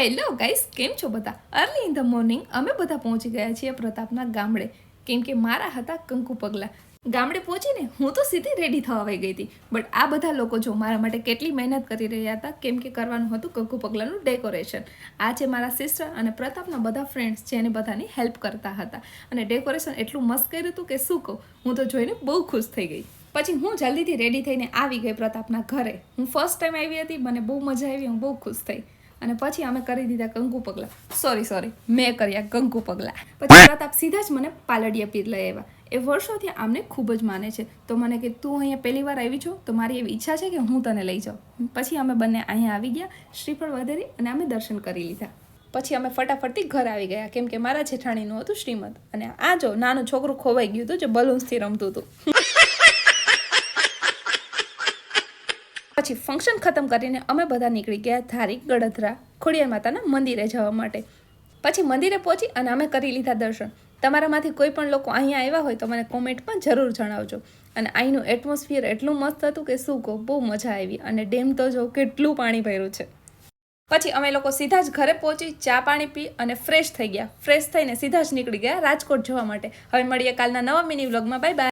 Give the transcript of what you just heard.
Hello guys કેમ છો બધા? અર્લી ઇન ધ મોર્નિંગ અમે બધા પહોંચી ગયા છીએ પ્રતાપના ગામડે. કેમ કે મારા હતા કંકુ પગલા. ગામડે પહોંચીને હું તો સીધી રેડી થવા આવી ગઈ હતી. બટ આ બધા લોકો જો મારા માટે કેટલી મહેનત કરી રહ્યા હતા, કેમ કે કરવાનું હતું કંકુ પગલાનું ડેકોરેશન આ છે મારા સિસ્ટર અને પ્રતાપના બધા ફ્રેન્ડ્સ જેને બધાની હેલ્પ કરતા હતા. અને ડેકોરેશન એટલું મસ્ત કર્યું હતું કે શું કહું, હું તો જોઈને બહુ ખુશ થઈ ગઈ. પછી હું જલ્દીથી રેડી થઈને આવી ગઈ પ્રતાપના ઘરે. હું ફર્સ્ટ ટાઈમ આવી હતી, મને બહુ મજા આવી, હું બહુ ખુશ થઈ. અને પછી અમે કરી દીધા કંકુ પગલા. સોરી સોરી મેં કર્યા કંકુ પગલા. પછી પ્રતાપ સીધા જ મને પાલડિયા પીર લઈ આવ્યા. એ વર્ષોથી આમને ખૂબ જ માને છે. તો મને કે તું અહીંયા પહેલી વાર આવી છો? તો મારી એવી ઈચ્છા છે કે હું તને લઈ જાઉં. પછી અમે બંને અહીંયા આવી ગયા શ્રીફળ વધેરી અને અમે દર્શન કરી લીધા. પછી અમે ફટાફટથી ઘર આવી ગયા કેમ કે મારા જેઠાણીનું હતું શ્રીમદ અને આ જો નાનું છોકરું ખોવાઈ ગયું હતું જે બલૂન્સથી રમતું હતું. પછી ફંક્શન ખતમ કરીને અમે બધા નીકળી ગયા ધારી ગડધરા ખોડિયાર માતાના મંદિરે જવા માટે. પછી મંદિરે પહોંચી અને અમે કરી લીધા દર્શન. તમારામાંથી કોઈ પણ લોકો અહીંયા આવ્યા હોય તો મને કોમેન્ટમાં જરૂર જણાવજો. અને અહીંનું એટમોસ્ફિયર એટલું મસ્ત હતું કે શું કહું, બહુ મજા આવી અને ડેમ તો જો કેટલું પાણી ભર્યું છે. પછી અમે લોકો સીધા જ ઘરે પહોંચી, ચા પાણી પી અને ફ્રેશ થઈ ગયા. ફ્રેશ થઈને સીધા જ નીકળી ગયા રાજકોટ જવા માટે. હવે મળીએ કાલના નવા મિની વ્લોગમાં બાય બાય